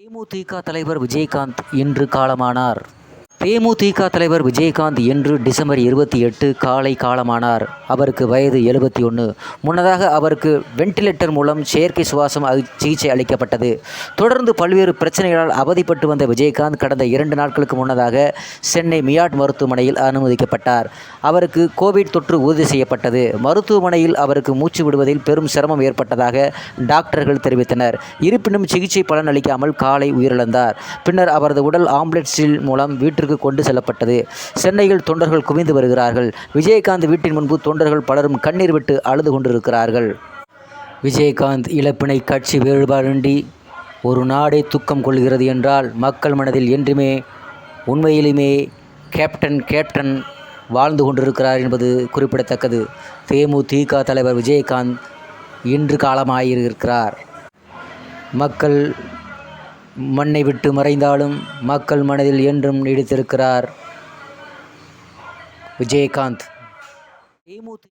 தேமுதிக தலைவர் விஜயகாந்த் இன்று காலமானார். தேமுதிக தலைவர் விஜயகாந்த் இன்று டிசம்பர் இருபத்தி எட்டு காலை காலமானார். அவருக்கு வயது எழுபத்தி ஒன்று முன்னதாக அவருக்கு வெண்டிலேட்டர் மூலம் செயற்கை சுவாசம் சிகிச்சை அளிக்கப்பட்டது. தொடர்ந்து பல்வேறு பிரச்சனைகளால் அவதிப்பட்டு வந்த விஜயகாந்த் கடந்த இரண்டு நாட்களுக்கு முன்னதாக சென்னை மியாட் மருத்துவமனையில் அனுமதிக்கப்பட்டார். அவருக்கு கோவிட் தொற்று உறுதி செய்யப்பட்டது. மருத்துவமனையில் அவருக்கு மூச்சு விடுவதில் பெரும் சிரமம் ஏற்பட்டதாக டாக்டர்கள் தெரிவித்தனர். இருப்பினும் சிகிச்சை பலனளிக்காமல் காலை உயிரிழந்தார். பின்னர் அவரது உடல் ஆம்புலன்ஸில் மூலம் வீட்டிற்கு கொண்டு செல்லப்பட்டது. சென்னையில் தொண்டர்கள் குவிந்து வருகிறார்கள். விஜயகாந்த் வீட்டின் முன்பு தொண்டர்கள் பலரும் கண்ணீர் விட்டு அழுது கொண்டிருக்கிறார்கள். விஜயகாந்த் இழப்பினை கட்சி வேறுபாடின்றி ஒரு நாடே துக்கம் கொள்கிறது என்றால் மக்கள் மனதில் என்றுமே உண்மையிலுமே கேப்டன் கேப்டன் வாழ்ந்து கொண்டிருக்கிறார் என்பது குறிப்பிடத்தக்கது. தேமுதிக தலைவர் விஜயகாந்த் இன்று காலமாயிருக்கிறார். மக்கள் மண்ணை விட்டு மறைந்தாலும் மக்கள் மனதில் என்றும் நீடித்திருக்கிறார். விஜயகாந்த். தேமுதி